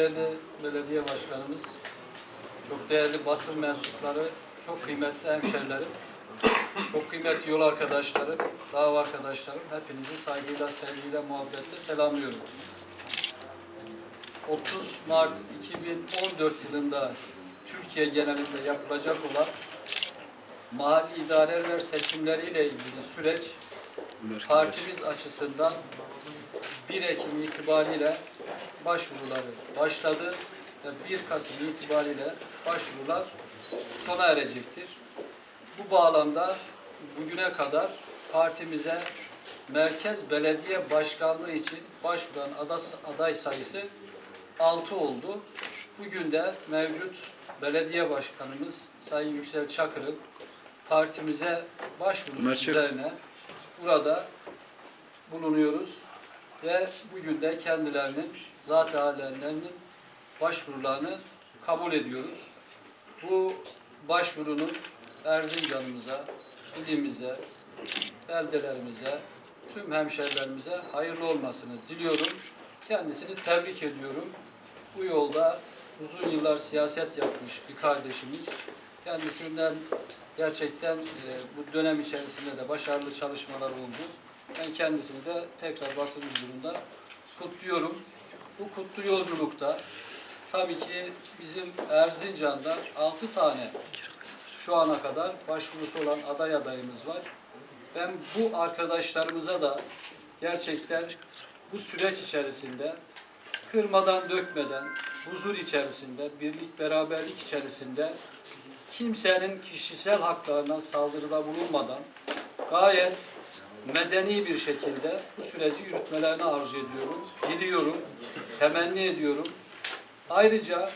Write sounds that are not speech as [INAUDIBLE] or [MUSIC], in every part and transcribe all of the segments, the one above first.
Değerli belediye başkanımız, çok değerli basın mensupları, çok kıymetli hemşerilerim, çok kıymetli yol arkadaşlarım, dava arkadaşlarım, hepinizi saygıyla, sevgiyle, muhabbetle selamlıyorum. 30 Mart 2014 yılında Türkiye genelinde yapılacak olan mahalli idareler seçimleriyle ilgili süreç partimiz açısından 1 Ekim itibariyle başvuruları başladı ve 1 Kasım itibariyle başvurular sona erecektir. Bu bağlamda bugüne kadar partimize merkez belediye başkanlığı için başvuran aday sayısı 6 oldu. Bugün de mevcut belediye başkanımız Sayın Yüksel Çakır'ın partimize başvurusu üzerine burada bulunuyoruz ve bugün de kendilerinin zat hallerinin başvurularını kabul ediyoruz. Bu başvurunun Erzincan'ımıza, ilimize, beldelerimize, tüm hemşerilerimize hayırlı olmasını diliyorum. Kendisini tebrik ediyorum. Bu yolda uzun yıllar siyaset yapmış bir kardeşimiz. Kendisinden gerçekten e, bu dönem içerisinde de başarılı çalışmalar oldu. Ben kendisini de tekrar basın huzurunda kutluyorum. Bu kutlu yolculukta tabii ki bizim Erzincan'da 6 tane şu ana kadar başvurusu olan aday adayımız var. Ben bu arkadaşlarımıza da gerçekten bu süreç içerisinde kırmadan dökmeden, huzur içerisinde, birlik beraberlik içerisinde kimsenin kişisel haklarına saldırıda bulunmadan gayet medeni bir şekilde bu süreci yürütmelerini arzu ediyorum, diliyorum, temenni ediyorum. Ayrıca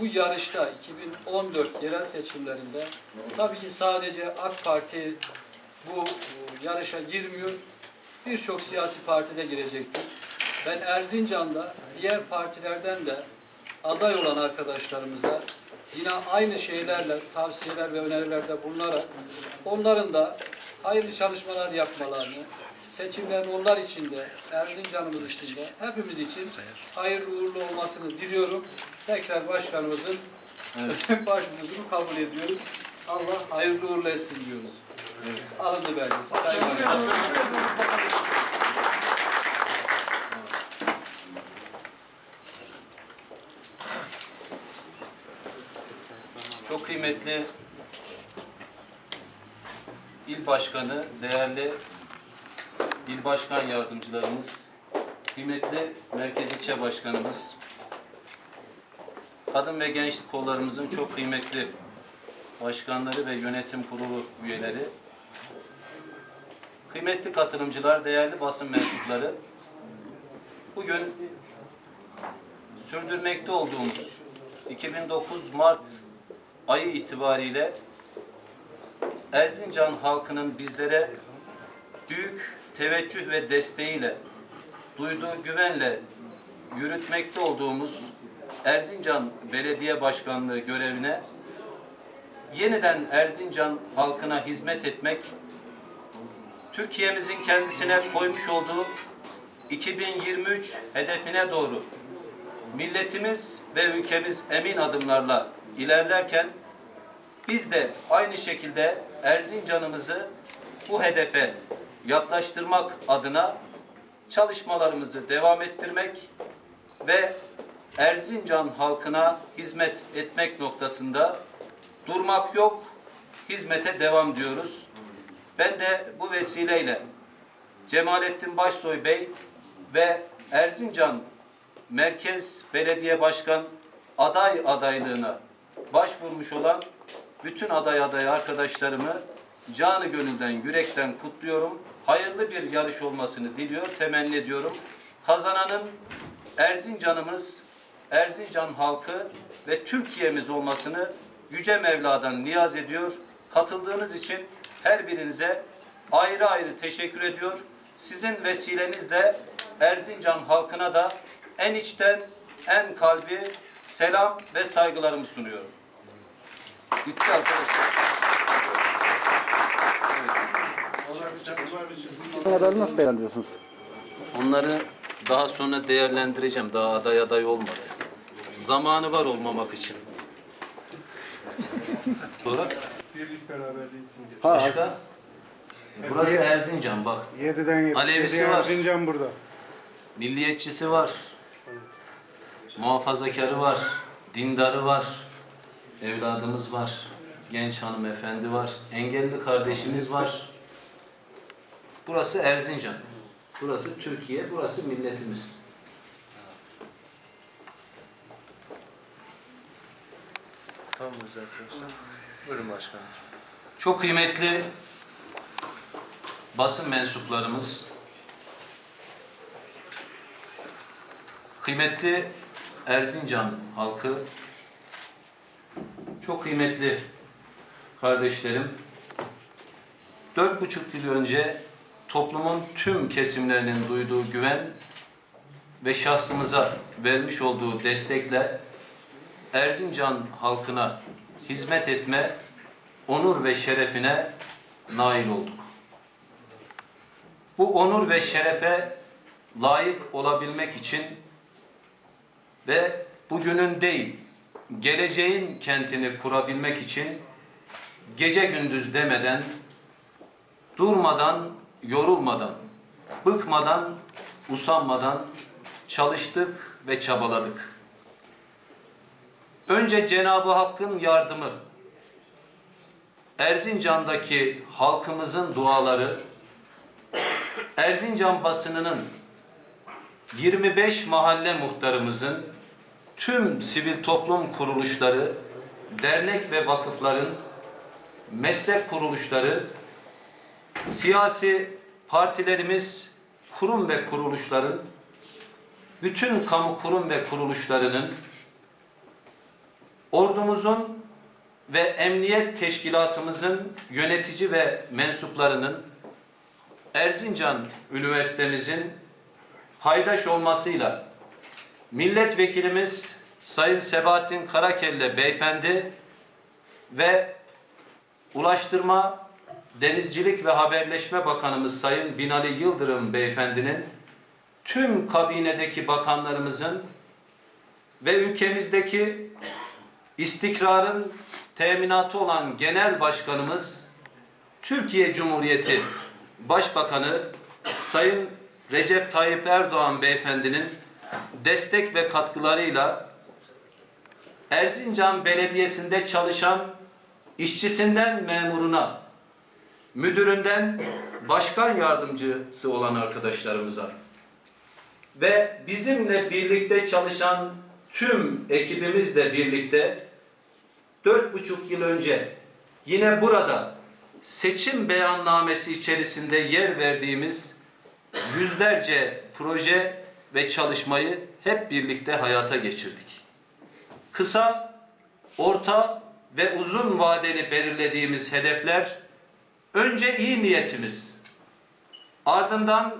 bu yarışta 2014 yerel seçimlerinde tabii ki sadece AK Parti bu e, yarışa girmiyor. Birçok siyasi partide girecektir. Ben Erzincan'da diğer partilerden de aday olan arkadaşlarımıza yine aynı şeylerle tavsiyeler ve önerilerde bulunarak onların da hayırlı çalışmalar yapmalarını, seçimlerin onlar için de, Erzincan'ımız için de, hepimiz için hayırlı uğurlu olmasını diliyorum. Tekrar başkanımızın [LAUGHS] başvurusunu kabul ediyoruz. Allah hayırlı uğurlu etsin diyoruz. Alındı belgesi. Sayın. Çok kıymetli il başkanı, değerli il başkan yardımcılarımız, kıymetli merkez ilçe başkanımız, kadın ve gençlik kollarımızın çok kıymetli başkanları ve yönetim kurulu üyeleri, kıymetli katılımcılar, değerli basın mensupları, bugün sürdürmekte olduğumuz 2009 Mart ayı itibariyle Erzincan halkının bizlere büyük teveccüh ve desteğiyle duyduğu güvenle yürütmekte olduğumuz Erzincan Belediye Başkanlığı görevine yeniden Erzincan halkına hizmet etmek Türkiye'mizin kendisine koymuş olduğu 2023 hedefine doğru milletimiz ve ülkemiz emin adımlarla ilerlerken biz de aynı şekilde Erzincan'ımızı bu hedefe yaklaştırmak adına çalışmalarımızı devam ettirmek ve Erzincan halkına hizmet etmek noktasında durmak yok, hizmete devam diyoruz. Ben de bu vesileyle Cemalettin Başsoy Bey ve Erzincan Merkez Belediye Başkan aday adaylığına başvurmuş olan bütün aday aday arkadaşlarımı canı gönülden, yürekten kutluyorum. Hayırlı bir yarış olmasını diliyor, temenni ediyorum. Kazananın Erzincan'ımız, Erzincan halkı ve Türkiye'miz olmasını Yüce Mevla'dan niyaz ediyor. Katıldığınız için her birinize ayrı ayrı teşekkür ediyor. Sizin vesilenizle Erzincan halkına da en içten, en kalbi selam ve saygılarımı sunuyorum. Bitti arkadaşlar. Adayı nasıl değerlendiriyorsunuz? Onları daha sonra değerlendireceğim. Daha aday aday olmadı. zamanı var olmamak için. Sonra Birlik beraberliği simgesi. başka? Burası Erzincan bak. 7'den 77 Alevisi var. Erzincan burada. Milliyetçisi var. Muhafazakarı var. Dindarı var. Evladımız var. Genç hanımefendi var. Engelli kardeşimiz var. Burası Erzincan. Burası Türkiye. Burası milletimiz. Tamamız arkadaşlar. Buyurun başkanım. Çok kıymetli basın mensuplarımız, kıymetli Erzincan halkı, çok kıymetli kardeşlerim, dört buçuk yıl önce toplumun tüm kesimlerinin duyduğu güven ve şahsımıza vermiş olduğu destekle Erzincan halkına hizmet etme onur ve şerefine nail olduk. Bu onur ve şerefe layık olabilmek için ve bugünün değil, geleceğin kentini kurabilmek için gece gündüz demeden, durmadan, yorulmadan, bıkmadan, usanmadan çalıştık ve çabaladık. Önce Cenab-ı Hakk'ın yardımı, Erzincan'daki halkımızın duaları, Erzincan basınının 25 mahalle muhtarımızın, tüm sivil toplum kuruluşları, dernek ve vakıfların, meslek kuruluşları, siyasi partilerimiz, kurum ve kuruluşların, bütün kamu kurum ve kuruluşlarının, ordumuzun ve emniyet teşkilatımızın yönetici ve mensuplarının Erzincan Üniversitemizin paydaş olmasıyla milletvekilimiz Sayın Sebahattin Karakelle beyefendi ve Ulaştırma, Denizcilik ve Haberleşme Bakanımız Sayın Binali Yıldırım beyefendinin tüm kabinedeki bakanlarımızın ve ülkemizdeki istikrarın teminatı olan Genel Başkanımız Türkiye Cumhuriyeti Başbakanı Sayın Recep Tayyip Erdoğan beyefendinin destek ve katkılarıyla Erzincan Belediyesi'nde çalışan işçisinden memuruna, müdüründen başkan yardımcısı olan arkadaşlarımıza ve bizimle birlikte çalışan tüm ekibimizle birlikte dört buçuk yıl önce yine burada seçim beyannamesi içerisinde yer verdiğimiz yüzlerce proje ve çalışmayı hep birlikte hayata geçirdik. Kısa, orta ve uzun vadeli belirlediğimiz hedefler önce iyi niyetimiz, ardından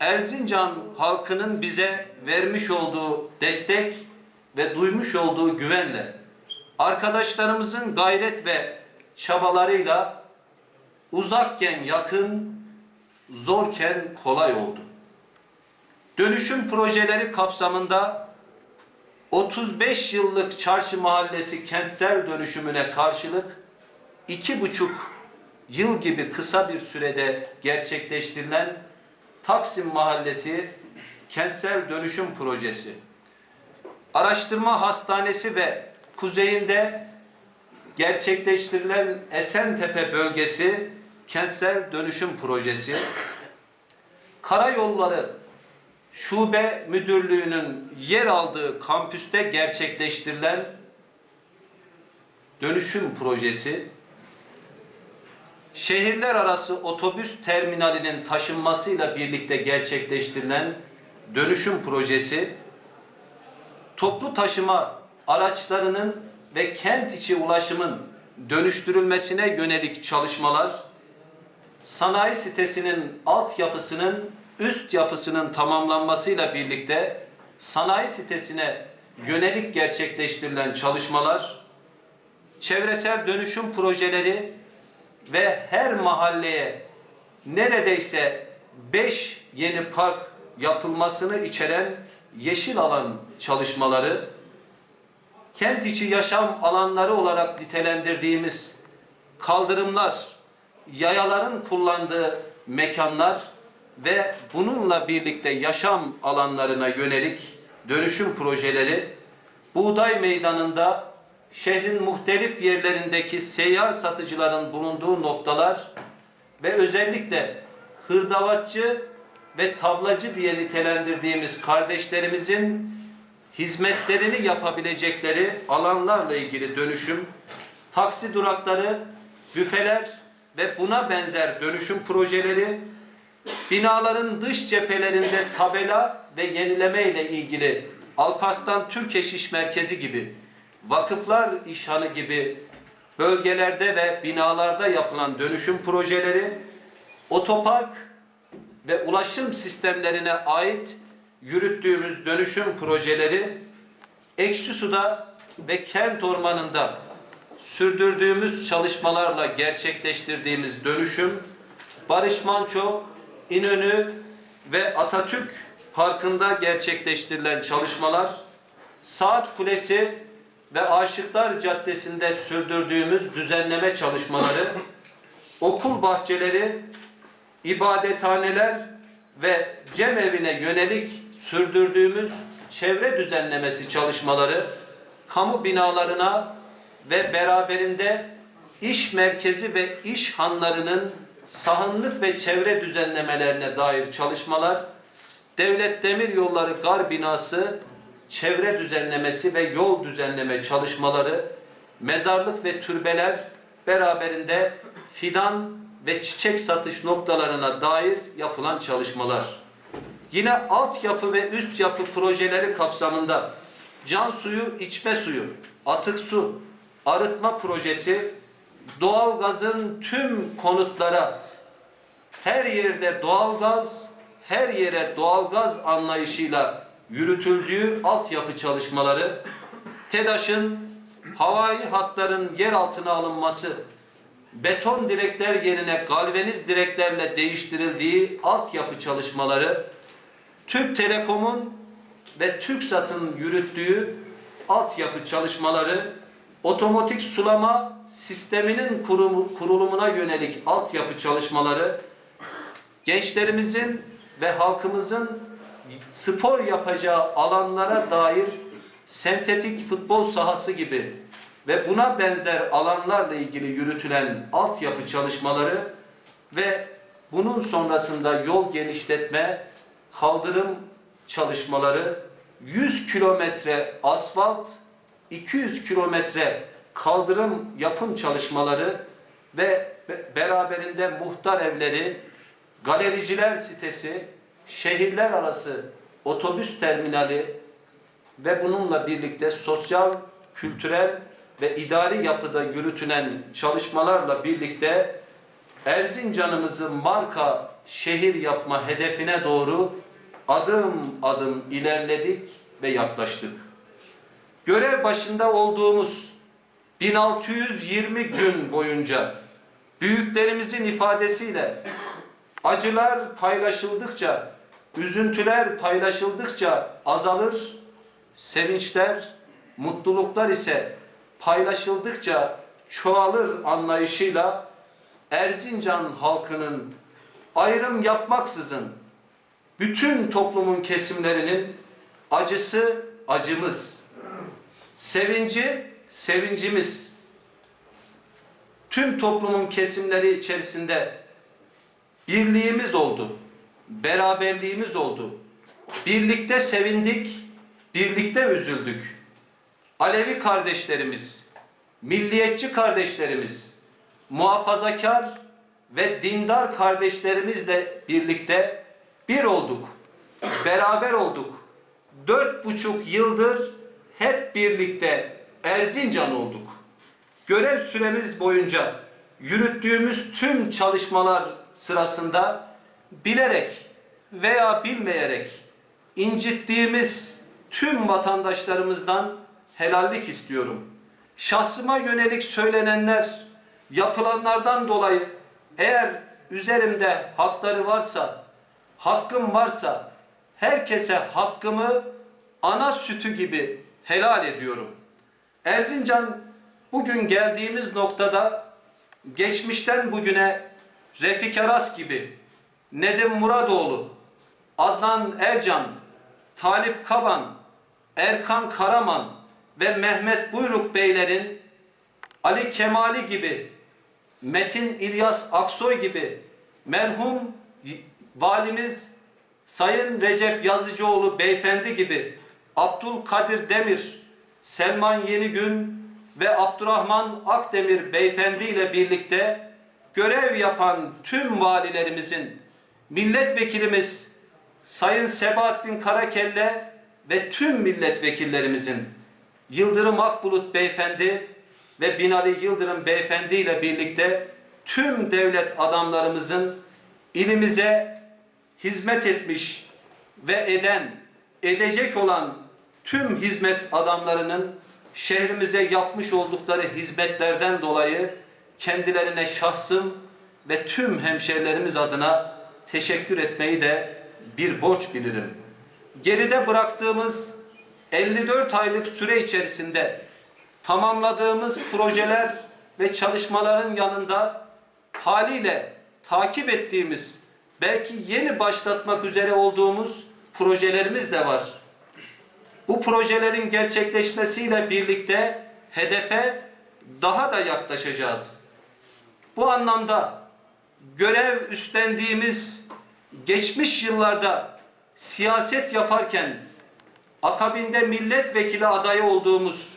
Erzincan halkının bize vermiş olduğu destek ve duymuş olduğu güvenle arkadaşlarımızın gayret ve çabalarıyla uzakken yakın, zorken kolay oldu. Dönüşüm projeleri kapsamında 35 yıllık Çarşı Mahallesi kentsel dönüşümüne karşılık iki buçuk yıl gibi kısa bir sürede gerçekleştirilen Taksim Mahallesi kentsel dönüşüm projesi, araştırma hastanesi ve kuzeyinde gerçekleştirilen Esentepe bölgesi kentsel dönüşüm projesi, Karayolları Şube Müdürlüğü'nün yer aldığı kampüste gerçekleştirilen dönüşüm projesi, şehirler arası otobüs terminalinin taşınmasıyla birlikte gerçekleştirilen dönüşüm projesi, toplu taşıma araçlarının ve kent içi ulaşımın dönüştürülmesine yönelik çalışmalar, sanayi sitesinin altyapısının üst yapısının tamamlanmasıyla birlikte sanayi sitesine yönelik gerçekleştirilen çalışmalar, çevresel dönüşüm projeleri ve her mahalleye neredeyse 5 yeni park yapılmasını içeren yeşil alan çalışmaları kent içi yaşam alanları olarak nitelendirdiğimiz kaldırımlar, yayaların kullandığı mekanlar ve bununla birlikte yaşam alanlarına yönelik dönüşüm projeleri Buğday Meydanı'nda şehrin muhtelif yerlerindeki seyyar satıcıların bulunduğu noktalar ve özellikle hırdavatçı ve tablacı diye nitelendirdiğimiz kardeşlerimizin hizmetlerini yapabilecekleri alanlarla ilgili dönüşüm, taksi durakları, büfeler ve buna benzer dönüşüm projeleri, binaların dış cephelerinde tabela ve yenileme ile ilgili Alparslan Türkeş İş Merkezi gibi, vakıflar işhanı gibi bölgelerde ve binalarda yapılan dönüşüm projeleri, otopark ve ulaşım sistemlerine ait yürüttüğümüz dönüşüm projeleri Ekşi Su'da ve Kent Ormanı'nda sürdürdüğümüz çalışmalarla gerçekleştirdiğimiz dönüşüm Barış Manço, İnönü ve Atatürk Parkı'nda gerçekleştirilen çalışmalar Saat Kulesi ve Aşıklar Caddesi'nde sürdürdüğümüz düzenleme çalışmaları okul bahçeleri ibadethaneler ve cemevine yönelik sürdürdüğümüz çevre düzenlemesi çalışmaları, kamu binalarına ve beraberinde iş merkezi ve iş hanlarının sahanlık ve çevre düzenlemelerine dair çalışmalar, Devlet Demir Yolları Gar Binası çevre düzenlemesi ve yol düzenleme çalışmaları, mezarlık ve türbeler beraberinde fidan ve çiçek satış noktalarına dair yapılan çalışmalar. Yine altyapı ve üst yapı projeleri kapsamında can suyu, içme suyu, atık su, arıtma projesi, doğalgazın tüm konutlara her yerde doğalgaz, her yere doğalgaz anlayışıyla yürütüldüğü altyapı çalışmaları, TEDAŞ'ın havai hatların yer altına alınması, beton direkler yerine galvaniz direklerle değiştirildiği altyapı çalışmaları, Türk Telekom'un ve TürkSat'ın yürüttüğü altyapı çalışmaları, otomatik sulama sisteminin kurulumuna yönelik altyapı çalışmaları, gençlerimizin ve halkımızın spor yapacağı alanlara dair sentetik futbol sahası gibi ve buna benzer alanlarla ilgili yürütülen altyapı çalışmaları ve bunun sonrasında yol genişletme, kaldırım çalışmaları, 100 kilometre asfalt, 200 kilometre kaldırım yapım çalışmaları ve be- beraberinde muhtar evleri, galericiler sitesi, şehirler arası otobüs terminali ve bununla birlikte sosyal, kültürel ve idari yapıda yürütülen çalışmalarla birlikte Erzincan'ımızı marka şehir yapma hedefine doğru adım adım ilerledik ve yaklaştık. Görev başında olduğumuz 1620 gün boyunca büyüklerimizin ifadesiyle acılar paylaşıldıkça, üzüntüler paylaşıldıkça azalır, sevinçler, mutluluklar ise paylaşıldıkça çoğalır anlayışıyla Erzincan halkının ayrım yapmaksızın bütün toplumun kesimlerinin acısı acımız, sevinci sevincimiz, tüm toplumun kesimleri içerisinde birliğimiz oldu, beraberliğimiz oldu. Birlikte sevindik, birlikte üzüldük. Alevi kardeşlerimiz, milliyetçi kardeşlerimiz, muhafazakar ve dindar kardeşlerimizle birlikte bir olduk, beraber olduk. Dört buçuk yıldır hep birlikte Erzincan olduk. Görev süremiz boyunca yürüttüğümüz tüm çalışmalar sırasında bilerek veya bilmeyerek incittiğimiz tüm vatandaşlarımızdan helallik istiyorum. Şahsıma yönelik söylenenler, yapılanlardan dolayı eğer üzerimde hakları varsa, hakkım varsa herkese hakkımı ana sütü gibi helal ediyorum. Erzincan bugün geldiğimiz noktada geçmişten bugüne Refik Aras gibi, Nedim Muradoğlu, Adnan Ercan, Talip Kaban, Erkan Karaman ve Mehmet Buyruk beylerin Ali Kemali gibi, Metin İlyas Aksoy gibi, merhum valimiz Sayın Recep Yazıcıoğlu beyefendi gibi, Abdülkadir Demir, Selman Yenigün ve Abdurrahman Akdemir beyefendi ile birlikte görev yapan tüm valilerimizin, milletvekilimiz Sayın Sebahattin Karakelle ve tüm milletvekillerimizin Yıldırım Akbulut beyefendi ve Binali Yıldırım beyefendi ile birlikte tüm devlet adamlarımızın ilimize hizmet etmiş ve eden, edecek olan tüm hizmet adamlarının şehrimize yapmış oldukları hizmetlerden dolayı kendilerine şahsım ve tüm hemşehrilerimiz adına teşekkür etmeyi de bir borç bilirim. Geride bıraktığımız 54 aylık süre içerisinde tamamladığımız projeler ve çalışmaların yanında haliyle takip ettiğimiz belki yeni başlatmak üzere olduğumuz projelerimiz de var. Bu projelerin gerçekleşmesiyle birlikte hedefe daha da yaklaşacağız. Bu anlamda görev üstlendiğimiz geçmiş yıllarda siyaset yaparken akabinde milletvekili adayı olduğumuz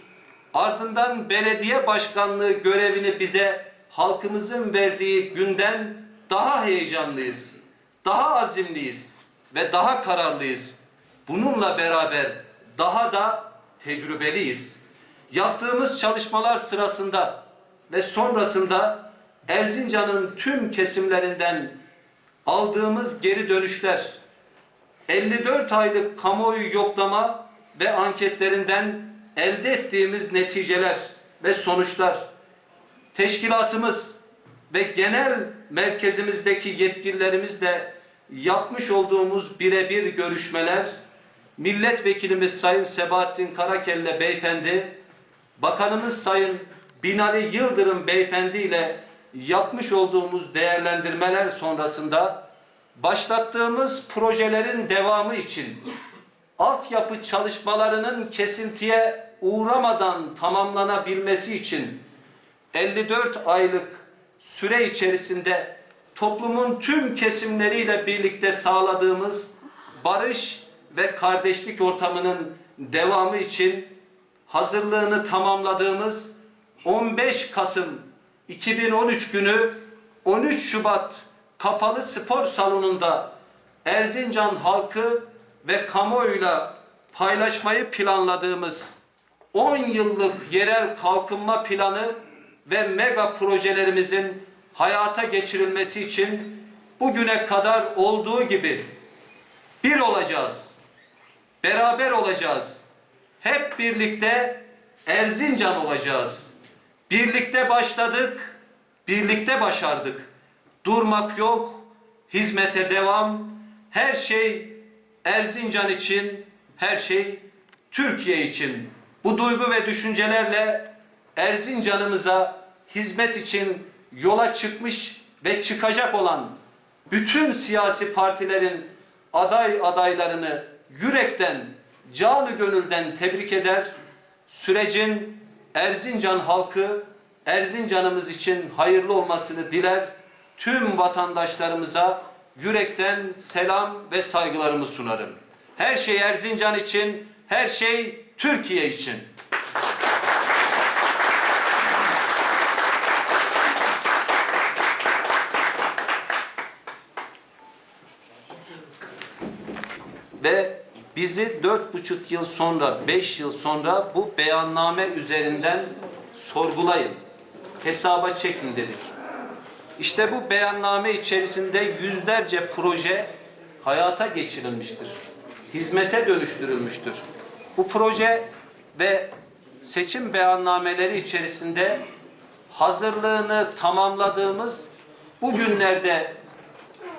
ardından belediye başkanlığı görevini bize halkımızın verdiği günden daha heyecanlıyız, daha azimliyiz ve daha kararlıyız. Bununla beraber daha da tecrübeliyiz. Yaptığımız çalışmalar sırasında ve sonrasında Erzincan'ın tüm kesimlerinden aldığımız geri dönüşler, 54 aylık kamuoyu yoklama ve anketlerinden elde ettiğimiz neticeler ve sonuçlar, teşkilatımız ve genel merkezimizdeki yetkililerimizle yapmış olduğumuz birebir görüşmeler, milletvekilimiz Sayın Sebahattin Karakelle beyefendi, bakanımız Sayın Binali Yıldırım beyefendi ile yapmış olduğumuz değerlendirmeler sonrasında başlattığımız projelerin devamı için altyapı çalışmalarının kesintiye uğramadan tamamlanabilmesi için 54 aylık süre içerisinde toplumun tüm kesimleriyle birlikte sağladığımız barış ve kardeşlik ortamının devamı için hazırlığını tamamladığımız 15 Kasım 2013 günü 13 Şubat Kapalı Spor Salonu'nda Erzincan halkı ve kamuoyuyla paylaşmayı planladığımız 10 yıllık yerel kalkınma planı ve mega projelerimizin hayata geçirilmesi için bugüne kadar olduğu gibi bir olacağız. Beraber olacağız. Hep birlikte Erzincan olacağız. Birlikte başladık, birlikte başardık. Durmak yok, hizmete devam. Her şey Erzincan için, her şey Türkiye için. Bu duygu ve düşüncelerle Erzincan'ımıza hizmet için yola çıkmış ve çıkacak olan bütün siyasi partilerin aday adaylarını yürekten, canı gönülden tebrik eder. Sürecin Erzincan halkı, Erzincan'ımız için hayırlı olmasını diler. Tüm vatandaşlarımıza yürekten selam ve saygılarımı sunarım. Her şey Erzincan için, her şey Türkiye için. ve bizi dört buçuk yıl sonra, beş yıl sonra bu beyanname üzerinden sorgulayın, hesaba çekin dedik. İşte bu beyanname içerisinde yüzlerce proje hayata geçirilmiştir. Hizmete dönüştürülmüştür. Bu proje ve seçim beyannameleri içerisinde hazırlığını tamamladığımız bu günlerde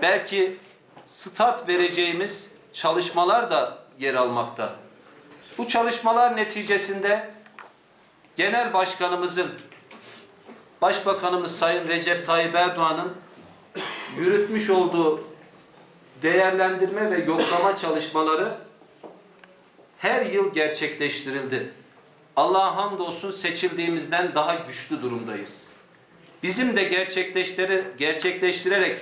belki start vereceğimiz çalışmalar da yer almakta. Bu çalışmalar neticesinde Genel Başkanımızın, Başbakanımız Sayın Recep Tayyip Erdoğan'ın yürütmüş olduğu değerlendirme ve yoklama çalışmaları her yıl gerçekleştirildi. Allah'a hamdolsun seçildiğimizden daha güçlü durumdayız. Bizim de gerçekleştire, gerçekleştirerek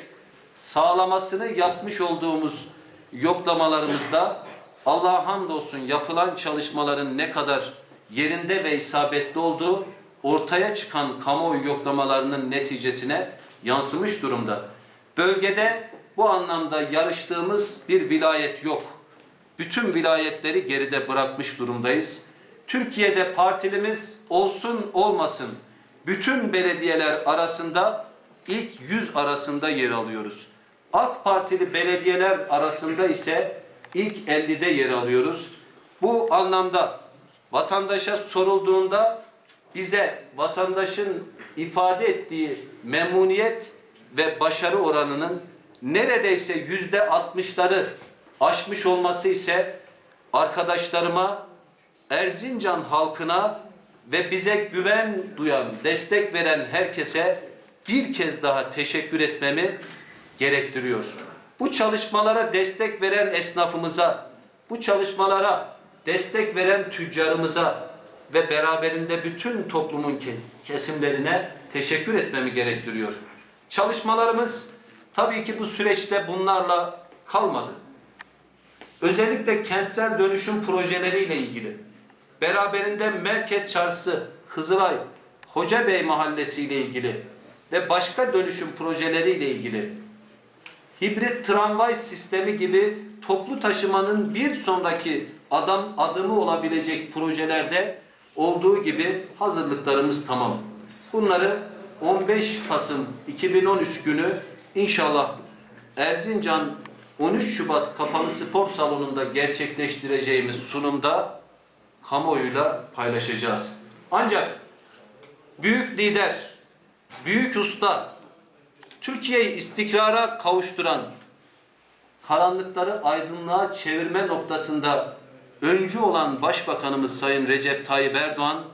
sağlamasını yapmış olduğumuz yoklamalarımızda Allah'a hamdolsun yapılan çalışmaların ne kadar yerinde ve isabetli olduğu ortaya çıkan kamuoyu yoklamalarının neticesine yansımış durumda. Bölgede bu anlamda yarıştığımız bir vilayet yok. Bütün vilayetleri geride bırakmış durumdayız. Türkiye'de partilimiz olsun olmasın bütün belediyeler arasında ilk 100 arasında yer alıyoruz. AK Partili belediyeler arasında ise ilk 50'de yer alıyoruz. Bu anlamda vatandaşa sorulduğunda bize vatandaşın ifade ettiği memnuniyet ve başarı oranının neredeyse yüzde 60'ları aşmış olması ise arkadaşlarıma, Erzincan halkına ve bize güven duyan, destek veren herkese bir kez daha teşekkür etmemi gerektiriyor. Bu çalışmalara destek veren esnafımıza, bu çalışmalara destek veren tüccarımıza ve beraberinde bütün toplumun ke- kesimlerine teşekkür etmemi gerektiriyor. Çalışmalarımız tabii ki bu süreçte bunlarla kalmadı. Özellikle kentsel dönüşüm projeleriyle ilgili beraberinde Merkez Çarşısı, Hızıray, Hocabey Mahallesi ile ilgili ve başka dönüşüm projeleriyle ilgili hibrit tramvay sistemi gibi toplu taşımanın bir sonraki adam adımı olabilecek projelerde olduğu gibi hazırlıklarımız tamam. Bunları 15 Kasım 2013 günü inşallah Erzincan 13 Şubat Kapalı Spor Salonu'nda gerçekleştireceğimiz sunumda kamuoyuyla paylaşacağız. Ancak büyük lider, büyük usta, Türkiye'yi istikrara kavuşturan, karanlıkları aydınlığa çevirme noktasında öncü olan Başbakanımız Sayın Recep Tayyip Erdoğan,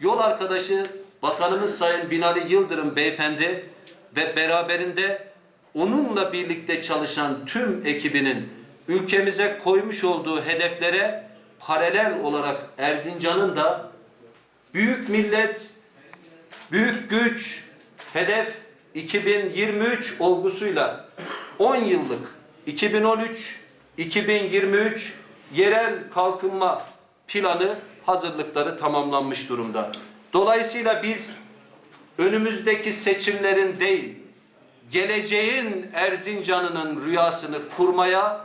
yol arkadaşı Bakanımız Sayın Binali Yıldırım Beyefendi ve beraberinde onunla birlikte çalışan tüm ekibinin ülkemize koymuş olduğu hedeflere paralel olarak Erzincan'ın da büyük millet, büyük güç, hedef 2023 olgusuyla 10 yıllık 2013-2023 yerel kalkınma planı hazırlıkları tamamlanmış durumda. Dolayısıyla biz önümüzdeki seçimlerin değil, geleceğin Erzincan'ının rüyasını kurmaya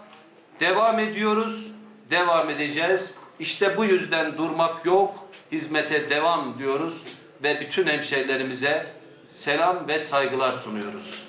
devam ediyoruz, devam edeceğiz. İşte bu yüzden durmak yok, hizmete devam diyoruz ve bütün hemşehrilerimize selam ve saygılar sunuyoruz.